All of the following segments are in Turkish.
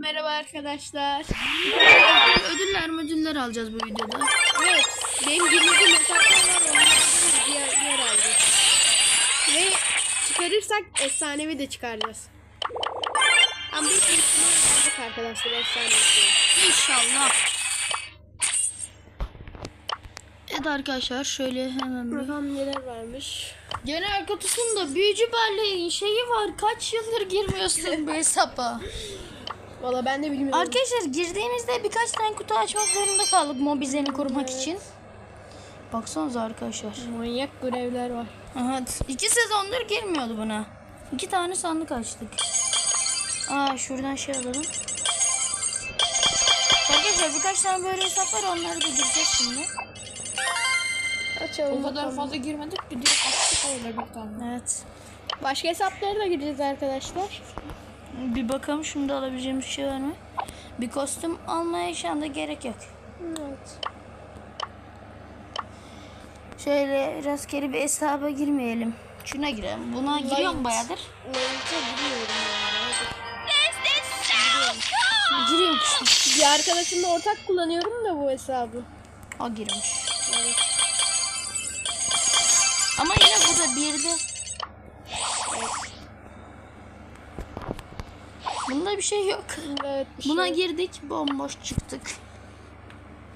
Merhaba arkadaşlar. Ödüller ödüller alacağız bu videoda. Evet, benim girmediğim hesaplar var. Onlardan diğer yer aldık. Ve çıkarırsak efsanevi de çıkaracağız. Ama bir ihtimal aldık arkadaşlar efsanevi. İnşallah. Evet arkadaşlar şöyle hemen bir. Bakalım neler varmış. Genel kutusunda büyücü belleğin şeyi var. Kaç yıldır girmiyorsun bu hesaba. Valla ben de bilmiyorum. Arkadaşlar girdiğimizde birkaç tane kutu açmak zorunda kaldık mobizeni kurmak için. Baksanıza arkadaşlar. Manyak görevler var. Aha, iki sezondur girmiyordu buna. İki tane sandık açtık. Aa şuradan şey alalım. Arkadaşlar birkaç tane böyle hesap var onları da gireceğiz şimdi. Açalım O kadar bakalım. fazla girmedik ki direkt attık öyle bir tane. Evet. Başka hesaplara da gireceğiz arkadaşlar. Bir bakalım şimdi alabileceğimiz bir şey var mı? Bir kostüm almaya şu anda gerek yok. Evet. Şöyle rastgele bir hesaba girmeyelim. Şuna girelim. Buna giriyorum bayağıdır. Neyse biliyorum Giriyorum işte. Bir arkadaşımla ortak kullanıyorum da bu hesabı. O girmiş. Ama yine burada birde. Bunda bir şey yok. Evet. bir Buna şey- girdik, bomboş çıktık.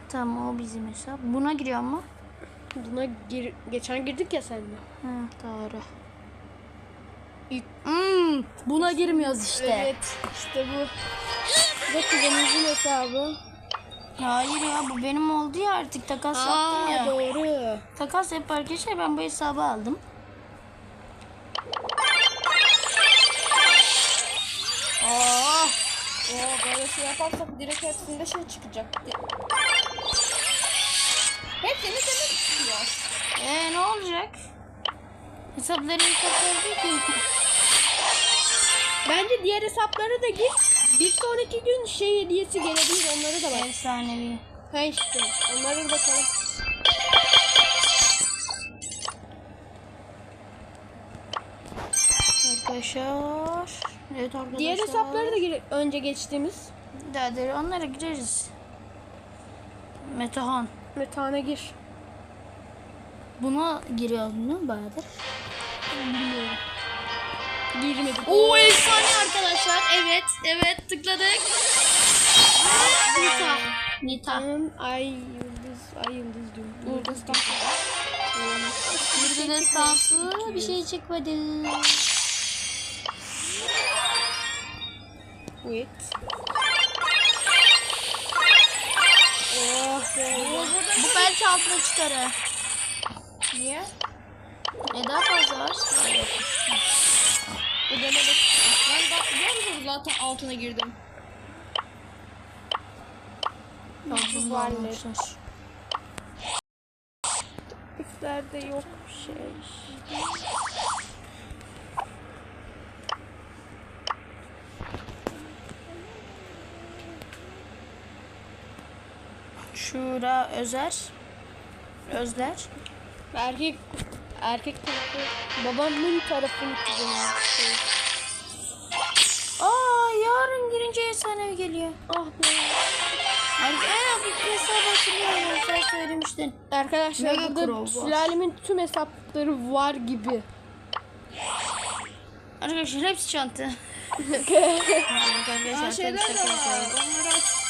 Tamam o bizim hesap. Buna giriyor mu? Buna gir geçen girdik ya seninle. Hı, doğru. Hmm, buna girmiyoruz işte. Evet. işte bu. Da kuzenimizin hesabı. Hayır ya bu benim oldu ya artık takas yaptım Aa ya. doğru. Takas yap arkadaşlar ben bu hesabı aldım. Aa. Oo böyle şey yaparsak direkt hepsinde şey çıkacak. Hepsini senin çıkıyor. Ee ne olacak? Hesapları ki. Bence diğer hesaplara da git. Bir sonraki gün şey hediyesi gelebilir onları da bak. Efsanevi. Ha işte. Onlara da bakalım. Arkadaşlar. Evet arkadaşlar. Diğer hesaplara da gir önce geçtiğimiz. Daha da onlara gireriz. Metehan. Metana gir. Buna giriyoruz mu bayağıdır? Bilmiyorum. Girmedik. Oo efsane arkadaşlar. Evet, evet tıkladık. Nita. Nita. Tamam. Ay yıldız. Ay yıldız diyorum. Yıldız da. Bir de destansı bir şey çıkmadı. Wait. Oh be. Bu belki altına çıkar ha. Niye? E daha fazla var. Ödemedik. Ben da musunuz zaten altına girdim. Fazla varlık. almışlar. Üflerde yok bir şey. Şura Özer. Özler. Erkek erkek tarafı babamın tarafını kullanıyor. Aa yarın girince efsanevi geliyor. Ah be. Sen söylemiştin. Arkadaşlar Mega burada sülalemin tüm hesapları var gibi. Arkadaşlar hepsi çanta. Arkadaşlar şeyler de var. Onları aç.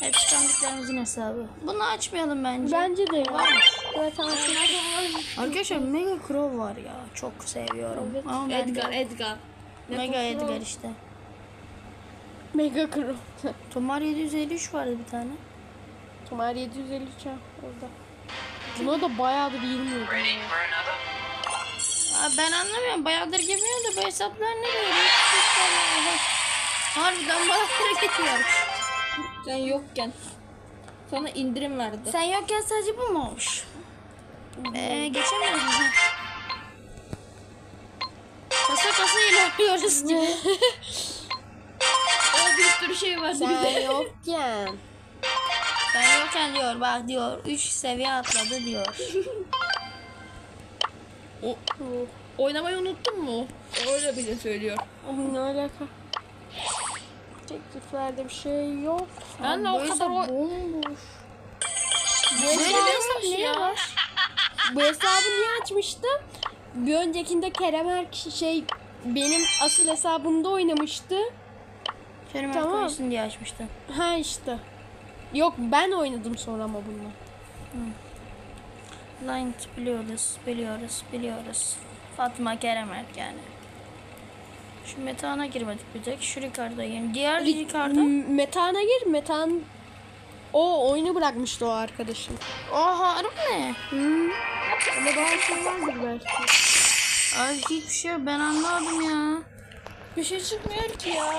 Hepsi tanıdıklarımızın hesabı. Bunu açmayalım bence. Bence de var. Zaten Arkadaşlar Mega Crow var ya. Çok seviyorum. Evet. Ama ben Edgar, Edgar. Mega Edgar işte. Mega Crow. Tomar 753 vardı bir tane. Tomar 753 ha orada. Buna da bayağıdır girmiyordum ya. Ben anlamıyorum. Bayağıdır girmiyor da bu hesaplar ne böyle? Hiç anlamıyorum. Harbiden bayağıdır geçiyor. Sen yokken. Sana indirim verdi. Sen yokken sadece bu mu olmuş? Ee, geçemiyoruz mu? Kasa kasa ilerliyoruz gibi. O bir sürü şey var. Sen yokken. Sen yokken diyor bak diyor 3 seviye atladı diyor. O, oynamayı unuttun mu? Öyle bile söylüyor. Ne alaka? tekliflerde bir şey yok. Ben de o kadar o... bomboş. Bu hesabı niye var? Bu hesabı niye açmıştım? Bir öncekinde Kerem her şey benim asıl hesabımda oynamıştı. Kerem tamam. Erkoysun diye açmıştım. Ha işte. Yok ben oynadım sonra ama bunu. Line biliyoruz, biliyoruz, biliyoruz. Fatma Kerem Erk yani. Şu metana girmedik bir tek. Şu Ricardo yani. Diğer Ricardo. M- Metan'a gir. Metan o oyunu bırakmıştı o arkadaşım. Oha harbi mi? Hmm. Ama daha şey vardır belki. Ay hiçbir şey ben anlamadım ya. Bir şey çıkmıyor ki ya.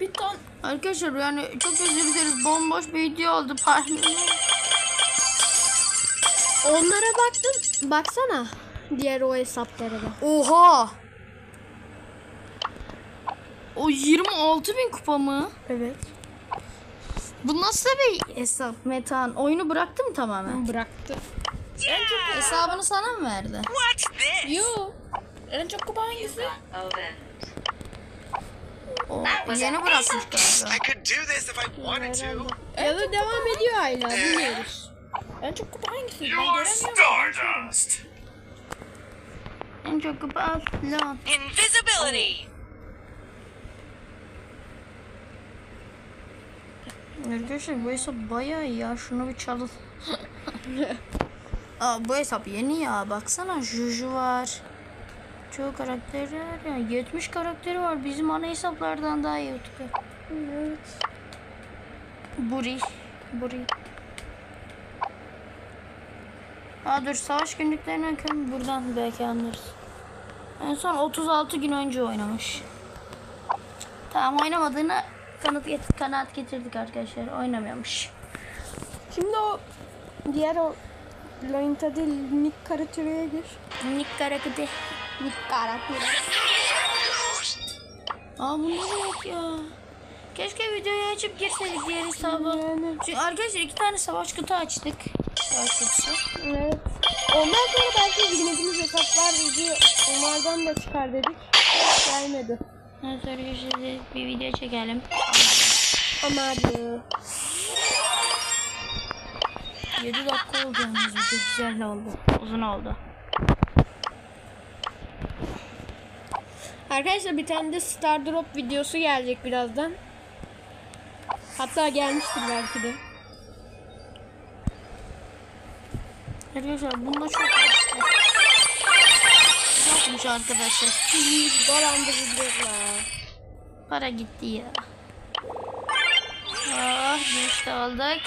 Bir ton Arkadaşlar yani çok özür dileriz. Bomboş bir video oldu. Pardon. Onlara baktım. Baksana. Diğer o hesaplara da. Oha. O 26 bin kupa mı? Evet. Bu nasıl bir hesap Metan? Oyunu bıraktı mı tamamen? Bıraktı. Hesabını sana mı verdi? What's this? Yo. En çok kupa hangisi? O yeni bırakmış galiba. I could do this if I wanted to. Ya da devam ediyor hala. Bilmiyoruz. En çok kupa hangisi? Göremiyorum. Stardust. En çok kupa. Lan. Invisibility. Arkadaşlar bu hesap bayağı iyi ya. Şunu bir çalın. Aa, bu hesap yeni ya. Baksana Juju var. Çoğu karakteri var ya. 70 karakteri var. Bizim ana hesaplardan daha iyi YouTube'da. Evet. Buri. Buri. Aa dur savaş günlüklerini okuyalım. Buradan belki anlarız. En son 36 gün önce oynamış. Tamam oynamadığını kanıt get kanaat getirdik arkadaşlar. Oynamıyormuş. Şimdi o diğer o Lointa değil Nick karakteri gir. Nick karakter. Nick karakteri. Aa bunda da yok ya. Keşke videoyu açıp girseydik diğer hesaba. Yani. Çünkü arkadaşlar iki tane savaş kutu açtık. Savaş kutusu. Evet. Ondan sonra belki bilmediğimiz hesaplar bizi onlardan da çıkar dedik. Gelmedi. Evet arkadaşlar bir video çekelim. Ama hadi. 7 dakika oldu yalnız video güzel oldu. Uzun oldu. Arkadaşlar bir tane de Star Drop videosu gelecek birazdan. Hatta gelmiştir belki de. Arkadaşlar bunda çok Yokmuş arkadaşlar. Dolandırıcılar. Para gitti ya. Ah işte aldık.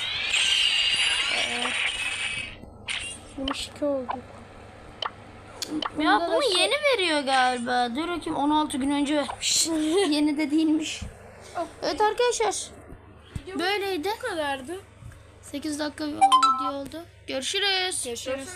22 oldu. Ya Bunda da bunu şey- yeni veriyor galiba. Dur bakayım 16 gün önce vermiş. yeni de değilmiş. Evet arkadaşlar. Böyleydi. Bu kadardı. 8 dakika bir video oldu. Görüşürüz. Görüşürüz. Görüşürüz.